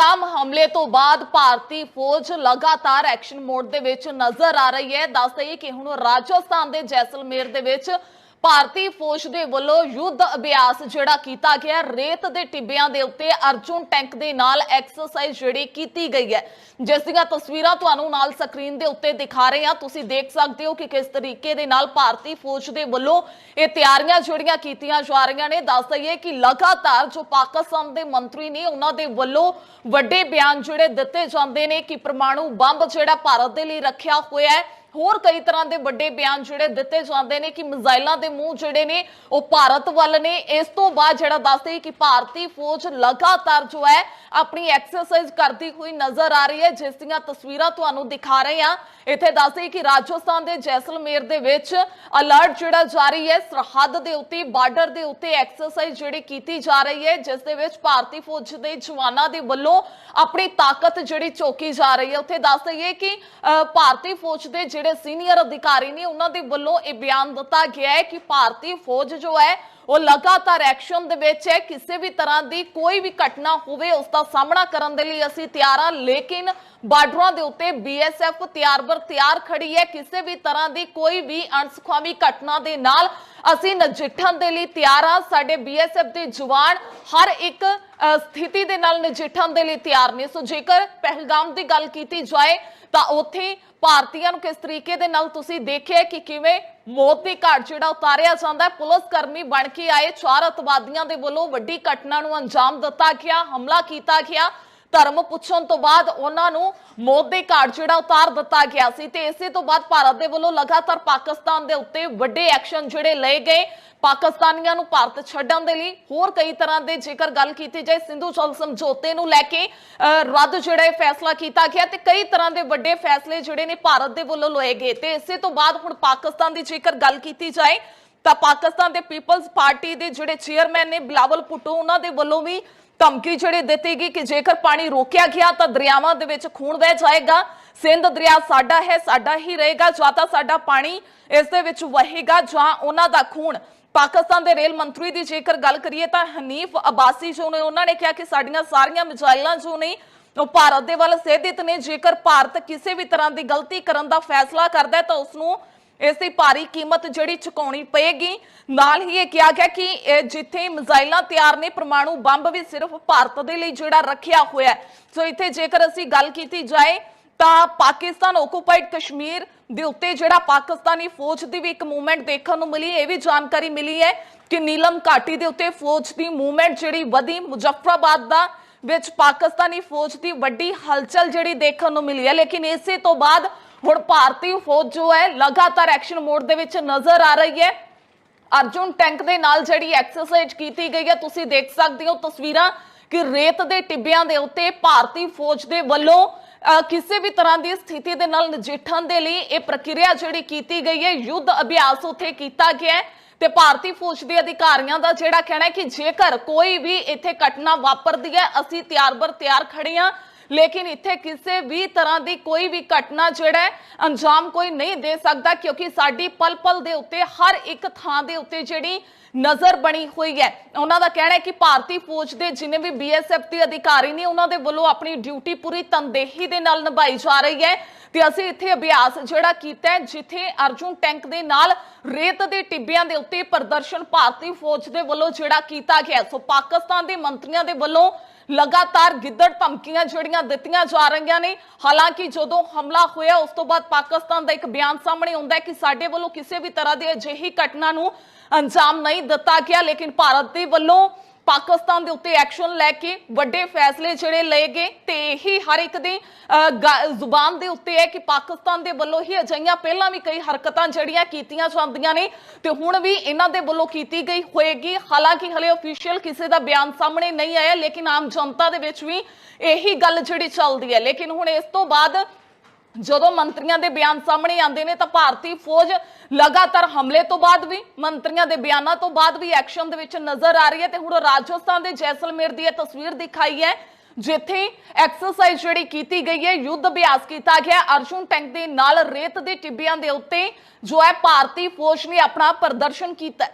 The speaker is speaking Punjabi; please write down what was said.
ਪਹਿਲਗਾਮ ਹਮਲੇ ਤੋਂ ਬਾਅਦ ਭਾਰਤੀ ਫੌਜ ਲਗਾਤਾਰ ਐਕਸ਼ਨ ਮੋਡ ਦੇ ਵਿੱਚ ਨਜ਼ਰ ਆ ਰਹੀ ਹੈ। ਦੱਸ ਦਈਏ ਕਿ ਹੁਣ ਰਾਜਸਥਾਨ ਦੇ ਜੈਸਲਮੇਰ ਦੇ ਵਿੱਚ ਭਾਰਤੀ ਫੌਜ ਦੇ ਵੱਲੋਂ ਯੁੱਧ ਅਭਿਆਸ ਜਿਹੜਾ ਕੀਤਾ ਗਿਆ, ਰੇਤ ਦੇ ਟਿੱਬਿਆਂ ਦੇ ਉੱਤੇ ਅਰਜੁਨ ਟੈਂਕ ਦੇ ਨਾਲ ਐਕਸਰਸਾਈਜ਼ ਜਿਹੜੀ ਕੀਤੀ ਗਈ ਹੈ। ਜਿਸ ਦੀਆਂ ਤਸਵੀਰਾਂ ਤੁਹਾਨੂੰ ਨਾਲ ਸਕਰੀਨ ਦੇ ਉੱਤੇ ਦਿਖਾ ਰਹੇ ਹਾਂ। ਤੁਸੀਂ ਦੇਖ ਸਕਦੇ ਹੋ ਕਿ ਕਿਸ ਤਰੀਕੇ ਦੇ ਨਾਲ ਭਾਰਤੀ ਫੌਜ ਦੇ ਵੱਲੋਂ ਇਹ ਤਿਆਰੀਆਂ ਜਿਹੜੀਆਂ ਕੀਤੀਆਂ ਜਾ ਰਹੀਆਂ ਨੇ। ਦੱਸ ਦਈਏ ਕਿ ਲਗਾਤਾਰ ਜੋ ਪਾਕਿਸਤਾਨ ਦੇ ਮੰਤਰੀ ਨੇ, ਉਹਨਾਂ ਦੇ ਵੱਲੋਂ ਵੱਡੇ ਬਿਆਨ ਜਿਹੜੇ ਦਿੱਤੇ ਜਾਂਦੇ ਨੇ ਕਿ ਪਰਮਾਣੂ ਬੰਬ ਜਿਹੜਾ ਭਾਰਤ ਦੇ ਲਈ ਰੱਖਿਆ ਹੋਇਆ ਹੈ ਹੋਰ ਕਈ ਤਰ੍ਹਾਂ ਦੇ ਵੱਡੇ ਬਿਆਨ ਜਿਹੜੇ ਦਿੱਤੇ ਜਾਂਦੇ ਨੇ ਕਿ ਮਿਜ਼ਾਈਲਾਂ ਦੇ ਮੂੰਹ ਜਿਹੜੇ ਨੇ ਉਹ ਭਾਰਤ ਵੱਲ ਨੇ। ਇਸ ਤੋਂ ਬਾਅਦ ਜਿਹੜਾ ਦੱਸਦੇ ਕਿ ਭਾਰਤੀ ਫੌਜ ਲਗਾਤਾਰ ਜੋ ਹੈ ਆਪਣੀ ਐਕਸਰਸਾਈਜ਼ ਕਰਦੀ ਹੋਈ ਨਜ਼ਰ ਆ ਰਹੀ ਹੈ ਜਿਸ ਦੀਆਂ ਤਸਵੀਰਾਂ ਤੁਹਾਨੂੰ ਦਿਖਾ ਰਹੇ ਹਾਂ। ਇੱਥੇ ਦੱਸਦੇ ਕਿ ਰਾਜਸਥਾਨ ਦੇ ਜੈਸਲਮੇਰ ਦੇ ਵਿੱਚ ਅਲਰਟ ਜਿਹੜਾ ਜਾਰੀ ਹੈ ਸਰਹੱਦ ਦੇ ਉੱਤੇ ਬਾਰਡਰ ਦੇ ਉੱਤੇ ਐਕਸਰਸਾਈਜ਼ ਜਿਹੜੀ ਕੀਤੀ ਜਾ ਰਹੀ ਹੈ ਜਿਸ ਦੇ ਵਿੱਚ ਭਾਰਤੀ ਫੌਜ ਦੇ ਜਵਾਨਾਂ ਦੇ ਵੱਲੋਂ ਆਪਣੀ ਤਾਕਤ ਜਿਹੜੀ ਚੋਕੀ ਜਾ ਰਹੀ ਹੈ। ਉੱਥੇ ਦੱਸ ਦਈਏ ਕਿ ਅ, ਭਾਰਤੀ ਫੌਜ ਦੇ ਜਿਹੜੇ ਸੀਨੀਅਰ ਅਧਿਕਾਰੀ ਨੇ ਉਹਨਾਂ ਦੇ ਵੱਲੋਂ ਇਹ ਬਿਆਨ ਦਿੱਤਾ ਗਿਆ ਹੈ ਕਿ ਭਾਰਤੀ ਫੌਜ ਜੋ ਹੈ, ਉਹ ਲਗਾਤਾਰ ਐਕਸ਼ਨ ਦੇ ਵਿੱਚ ਹੈ। ਕਿਸੇ ਵੀ ਤਰ੍ਹਾਂ ਦੀ ਕੋਈ ਵੀ ਘਟਨਾ ਹੋਵੇ, ਉਸ ਦਾ ਸਾਹਮਣਾ ਕਰਨ ਦੇ ਲਈ ਅਸੀਂ ਤਿਆਰ ਹਾਂ। ਲੇਕਿਨ ਬਾਰਡਰਾਂ ਦੇ ਉੱਤੇ ਬੀਐਸਐਫ ਤਿਆਰ ਬਰ ਤਿਆਰ ਖੜੀ ਹੈ। ਕਿਸੇ ਵੀ ਤਰ੍ਹਾਂ ਦੀ ਕੋਈ ਵੀ ਅਣਸੁਖਾਵੀ ਘਟਨਾ ਦੇ ਨਾਲ ਅਸੀਂ ਨਜਿੱਠਣ ਦੇ ਲਈ ਤਿਆਰ ਹਾਂ। ਸਾਡੇ ਬੀਐਸਐਫ ਦੇ ਜਵਾਨ ਹਰ ਇੱਕ ਸਥਿਤੀ ਦੇ ਨਾਲ ਨਜਿੱਠਣ ਦੇ ਲਈ ਤਿਆਰ ਨੇ। ਸੋ ਜੇਕਰ ਪਹਿਲਗਾਮ ਦੀ ਗੱਲ ਕੀਤੀ ਜਾਏ ਤਾਂ ਉੱਥੇ ਭਾਰਤੀਆਂ ਨੂੰ ਕਿਸ ਤਰੀਕੇ ਦੇ ਨਾਲ ਤੁਸੀਂ ਦੇਖਿਆ ਕਿ ਕਿਵੇਂ ਮੌਤ ਦੀ ਘਾਟ ਜਿਹੜਾ ਉਤਾਰਿਆ ਜਾਂਦਾ ਹੈ? ਪੁਲਿਸ ਕਰਮੀ ਬਣ ਕੇ ਆਏ, ਚਾਰ ਅਤਵਾਦੀਆਂ ਦੇ ਵੱਲੋਂ ਵੱਡੀ ਘਟਨਾ ਨੂੰ ਅੰਜਾਮ ਦਿੱਤਾ ਗਿਆ, ਹਮਲਾ ਕੀਤਾ ਗਿਆ। ਧਰਮ ਪੁੱਛਣ ਤੋਂ ਬਾਅਦ ਉਹਨਾਂ ਨੂੰ ਮੌਤ ਦੇ ਘਾਟ ਜਿਹੜਾ ਉਤਾਰ ਦਿੱਤਾ ਗਿਆ ਸੀ ਤੇ ਇਸੇ ਤੋਂ ਬਾਅਦ ਭਾਰਤ ਦੇ ਵੱਲੋਂ ਲਗਾਤਾਰ ਪਾਕਿਸਤਾਨ ਦੇ ਉੱਤੇ ਵੱਡੇ ਐਕਸ਼ਨ ਜਿਹੜੇ ਲਏ ਗਏ ਪਾਕਿਸਤਾਨੀਆਂ ਨੂੰ ਭਾਰਤ ਛੱਡਣ ਦੇ ਲਈ। ਹੋਰ ਕਈ ਤਰ੍ਹਾਂ ਦੇ ਜੇਕਰ ਗੱਲ ਕੀਤੀ ਜਾਏ, ਸਿੰਧੂ ਜਲ ਸਮਝੌਤੇ ਨੂੰ ਲੈ ਕੇ ਰੱਦ ਜਿਹੜਾ ਇਹ ਫੈਸਲਾ ਕੀਤਾ ਗਿਆ ਤੇ ਕਈ ਤਰ੍ਹਾਂ ਦੇ ਵੱਡੇ ਫੈਸਲੇ ਜਿਹੜੇ ਨੇ ਭਾਰਤ ਦੇ ਵੱਲੋਂ ਲਏ ਗਏ ਤੇ ਇਸੇ ਤੋਂ ਬਾਅਦ ਹੁਣ ਪਾਕਿਸਤਾਨ ਦੀ ਜੇਕਰ ਗੱਲ ਕੀਤੀ ਜਾਏ, ਤਾਂ ਪਾਕਿਸਤਾਨ ਦੇ ਪੀਪਲਜ਼ ਪਾਰਟੀ ਦੇ ਜਿਹੜੇ ਚੇਅਰਮੈਨ ਨੇ ਬਿਲਾਵਲ ਭੁੱਟੋ, ਉਹਨਾਂ ਦੇ ਵੱਲੋਂ ਵੀ ਧਮਕੀ ਜਿਹੜੀ ਦਿੱਤੀ ਗਈ ਕਿ ਜੇਕਰ ਪਾਣੀ ਰੋਕਿਆ ਗਿਆ ਤਾਂ ਦਰਿਆਵਾਂ ਦੇ ਵਿੱਚ ਖੂਨ ਵਹਿ ਜਾਏਗਾ। ਸਿੰਧ ਦਰਿਆ ਸਾਡਾ ਹੈ, ਸਾਡਾ ਹੀ ਰਹੇਗਾ, ਜਾਂ ਤਾਂ ਸਾਡਾ ਪਾਣੀ ਇਸ ਦੇ ਵਿੱਚ ਵਹੇਗਾ ਜਾਂ ਉਹਨਾਂ ਦਾ ਖੂਨ। ਪਾਕਿਸਤਾਨ ਦੇ ਰੇਲ ਮੰਤਰੀ ਦੀ ਜੇਕਰ ਗੱਲ ਕਰੀਏ ਤਾਂ ਹਨੀਫ ਅਬਾਸੀ ਜੋ ਨੇ, ਉਹਨਾਂ ਨੇ ਕਿਹਾ ਕਿ ਸਾਡੀਆਂ ਸਾਰੀਆਂ ਮਿਜ਼ਾਈਲਾਂ ਜੋ ਨੇ, ਉਹ ਭਾਰਤ ਦੇ ਵੱਲ ਸੇਧਿਤ ਨੇ। ਜੇਕਰ ਭਾਰਤ ਕਿਸੇ ਵੀ ਤਰ੍ਹਾਂ ਦੀ ਗਲਤੀ ਕਰਨ ਦਾ ਫੈਸਲਾ ਕਰਦਾ ਹੈ ਤਾਂ ਉਸ ਨੂੰ ਇਸ ਦੀ ਭਾਰੀ ਕੀਮਤ ਜਿਹੜੀ ਚੁਕਾਉਣੀ ਪਏਗੀ। ਨਾਲ ਹੀ ਇਹ ਕਿਹਾ ਗਿਆ ਕਿ ਜਿੱਥੇ ਮਿਜ਼ਾਈਲਾਂ ਤਿਆਰ ਨੇ, ਪਰਮਾਣੂ ਬੰਬ ਵੀ ਸਿਰਫ ਭਾਰਤ ਦੇ ਲਈ ਜਿਹੜਾ ਰੱਖਿਆ ਹੋਇਆ ਸੋ ਇੱਥੇ ਜੇਕਰ ਅਸੀਂ ਗੱਲ ਕੀਤੀ ਜਾਏ, ਤਾਂ ਪਾਕਿਸਤਾਨ ਓਕੂਪਾਈਡ ਕਸ਼ਮੀਰ ਦੇ ਉੱਤੇ ਜਿਹੜਾ ਪਾਕਿਸਤਾਨੀ ਫੌਜ ਦੀ ਵੀ ਇੱਕ ਮੂਵਮੈਂਟ ਦੇਖਣ ਨੂੰ ਮਿਲੀ, ਇਹ ਵੀ ਜਾਣਕਾਰੀ ਮਿਲੀ ਹੈ ਕਿ ਨੀਲਮ ਘਾਟੀ ਦੇ ਉੱਤੇ ਫੌਜ ਦੀ ਮੂਵਮੈਂਟ ਜਿਹੜੀ ਵਧੀ। ਮੁਜ਼ੱਫਰਾਬਾਦ ਦਾ ਵਿੱਚ ਪਾਕਿਸਤਾਨੀ ਫੌਜ ਦੀ ਵੱਡੀ ਹਲਚਲ ਜਿਹੜੀ ਦੇਖਣ ਨੂੰ ਮਿਲੀ ਹੈ। ਲੇਕਿਨ ਇਸੇ ਤੋਂ ਬਾਅਦ ਹੁਣ ਭਾਰਤੀ ਫੌਜ ਜੋ ਹੈ ਲਗਾਤਾਰ ਐਕਸ਼ਨ ਮੋਡ ਦੇ ਵਿੱਚ ਨਜ਼ਰ ਆ ਰਹੀ ਹੈ। ਅਰਜੁਨ ਟੈਂਕ ਦੇ ਨਾਲ ਜਿਹੜੀ ਐਕਸਰਸਾਈਜ਼ ਕੀਤੀ ਗਈ ਹੈ ਤੁਸੀਂ ਦੇਖ ਸਕਦੇ ਹੋ ਤਸਵੀਰਾਂ ਕਿ ਰੇਤ ਦੇ ਟਿੱਬਿਆਂ ਦੇ ਉੱਤੇ ਭਾਰਤੀ ਫੌਜ ਦੇ ਵੱਲੋਂ ਅਹ, ਕਿਸੇ ਵੀ ਤਰ੍ਹਾਂ ਦੀ ਸਥਿਤੀ ਦੇ ਨਾਲ ਨਜਿੱਠਣ ਦੇ ਲਈ ਇਹ ਪ੍ਰਕਿਰਿਆ ਜਿਹੜੀ ਕੀਤੀ ਗਈ ਹੈ ਯੁੱਧ ਅਭਿਆਸ ਉੱਥੇ ਕੀਤਾ ਗਿਆ ਹੈ ਤੇ ਭਾਰਤੀ ਫੌਜ ਦੇ ਅਧਿਕਾਰੀਆਂ ਦਾ ਜਿਹੜਾ ਕਹਿਣਾ ਹੈ ਕਿ ਜੇਕਰ ਕੋਈ ਵੀ ਇੱਥੇ ਘਟਨਾ ਵਾਪਰਦੀ ਹੈ ਅਸੀਂ ਤਿਆਰ ਬਰ ਤਿਆਰ ਖੜੇ ਹਾਂ। ਲੇਕਿਨ ਇੱਥੇ ਕਿਸੇ ਵੀ ਤਰ੍ਹਾਂ ਦੀ ਕੋਈ ਵੀ ਘਟਨਾ ਜਿਹੜਾ ਹੈ, ਅੰਜਾਮ ਕੋਈ ਨਹੀਂ ਦੇ ਸਕਦਾ, ਕਿਉਂਕਿ ਸਾਡੀ ਪਲ ਪਲ ਦੇ ਉੱਤੇ, ਹਰ ਇੱਕ ਥਾਂ ਦੇ ਉੱਤੇ ਜਿਹੜੀ ਨਜ਼ਰ ਬਣੀ ਹੋਈ ਹੈ। ਉਹਨਾਂ ਦਾ ਕਹਿਣਾ ਹੈ ਕਿ ਭਾਰਤੀ ਫੌਜ ਦੇ ਜਿਨੇ ਵੀ ਬੀਐਸਐਫ ਦੇ ਅਧਿਕਾਰੀ ਨੇ, ਉਹਨਾਂ ਦੇ ਵੱਲੋਂ ਆਪਣੀ ਡਿਊਟੀ ਪੂਰੀ ਤਨਦੇਹੀ ਦੇ ਨਾਲ ਨਿਭਾਈ ਜਾ ਰਹੀ ਹੈ। ਤੇ ਅਸੀਂ ਇੱਥੇ ਅਭਿਆਸ ਜਿਹੜਾ ਕੀਤਾ ਜਿੱਥੇ ਅਰਜੁਨ ਟੈਂਕ ਦੇ ਨਾਲ ਰੇਤ ਦੇ ਟਿੱਬਿਆਂ ਦੇ ਉੱਤੇ ਪ੍ਰਦਰਸ਼ਨ ਭਾਰਤੀ ਫੌਜ ਦੇ ਵੱਲੋਂ ਜਿਹੜਾ ਕੀਤਾ ਗਿਆ। ਸੋ ਪਾਕਿਸਤਾਨ ਦੇ ਮੰਤਰੀਆਂ ਦੇ ਵੱਲੋਂ ਲਗਾਤਾਰ ਗਿੱਦੜ ਧਮਕੀਆਂ ਜਿਹੜੀਆਂ ਦਿੱਤੀਆਂ ਜਾ ਰਹੀਆਂ ਨੇ, ਹਾਲਾਂਕਿ ਜਦੋਂ ਹਮਲਾ ਹੋਇਆ, ਉਸ ਤੋਂ ਬਾਅਦ ਪਾਕਿਸਤਾਨ ਦਾ ਇੱਕ ਬਿਆਨ ਸਾਹਮਣੇ ਆਉਂਦਾ ਹੈ ਕਿ ਸਾਡੇ ਵੱਲੋਂ ਕਿਸੇ ਵੀ ਤਰ੍ਹਾਂ ਦੀ ਅਜਿਹੀ ਘਟਨਾ ਨੂੰ ਅੰਜਾਮ ਨਹੀਂ ਦਿੱਤਾ ਗਿਆ, ਲੇਕਿਨ ਭਾਰਤ ਦੇ ਵੱਲੋਂ ਪਾਕਿਸਤਾਨ ਦੇ ਉੱਤੇ ਐਕਸ਼ਨ ਲੈ ਕੇ ਵੱਡੇ ਫੈਸਲੇ ਜਿਹੜੇ ਲਏ ਗਏ ਤੇ ਇਹੀ ਹਰ ਇੱਕ ਦੀ ਜ਼ੁਬਾਨ ਦੇ ਉੱਤੇ ਹੈ ਕਿ ਪਾਕਿਸਤਾਨ ਦੇ ਵੱਲੋਂ ਹੀ ਅਜਿਹੀਆਂ ਪਹਿਲਾਂ ਵੀ ਕਈ ਹਰਕਤਾਂ ਜਿਹੜੀਆਂ ਕੀਤੀਆਂ ਜਾਂਦੀਆਂ ਨੇ ਤੇ ਹੁਣ ਵੀ ਇਹਨਾਂ ਦੇ ਵੱਲੋਂ ਕੀਤੀ ਗਈ ਹੋਏਗੀ। ਹਾਲਾਂਕਿ ਹਲੇ ਅਫੀਸ਼ੀਅਲ ਕਿਸੇ ਦਾ ਬਿਆਨ ਸਾਹਮਣੇ ਨਹੀਂ ਆਇਆ, ਲੇਕਿਨ ਆਮ ਜਨਤਾ ਦੇ ਵਿੱਚ ਵੀ ਇਹੀ ਗੱਲ ਜਿਹੜੀ ਚੱਲਦੀ ਹੈ। ਲੇਕਿਨ ਹੁਣ ਇਸ ਤੋਂ ਬਾਅਦ ਜਦੋਂ ਮੰਤਰੀਆਂ ਦੇ ਬਿਆਨ ਸਾਹਮਣੇ ਆਉਂਦੇ ਨੇ ਤਾਂ ਭਾਰਤੀ ਫੌਜ ਲਗਾਤਾਰ ਹਮਲੇ ਤੋਂ ਬਾਅਦ ਵੀ, ਮੰਤਰੀਆਂ ਦੇ ਬਿਆਨਾਂ ਤੋਂ ਬਾਅਦ ਵੀ ਐਕਸ਼ਨ ਦੇ ਵਿੱਚ ਨਜ਼ਰ ਆ ਰਹੀ ਹੈ ਤੇ ਹੁਣ ਰਾਜਸਥਾਨ ਦੇ ਜੈਸਲਮੇਰ ਦੀ ਇਹ ਤਸਵੀਰ ਦਿਖਾਈ ਹੈ, ਜਿੱਥੇ ਐਕਸਰਸਾਈਜ਼ ਜਿਹੜੀ ਕੀਤੀ ਗਈ ਹੈ, ਯੁੱਧ ਅਭਿਆਸ ਕੀਤਾ ਗਿਆ। ਅਰਜੁਨ ਟੈਂਕ ਦੇ ਨਾਲ ਰੇਤ ਦੇ ਟਿੱਬਿਆਂ ਦੇ ਉੱਤੇ ਜੋ ਹੈ, ਭਾਰਤੀ ਫੌਜ ਨੇ ਆਪਣਾ ਪ੍ਰਦਰਸ਼ਨ ਕੀਤਾ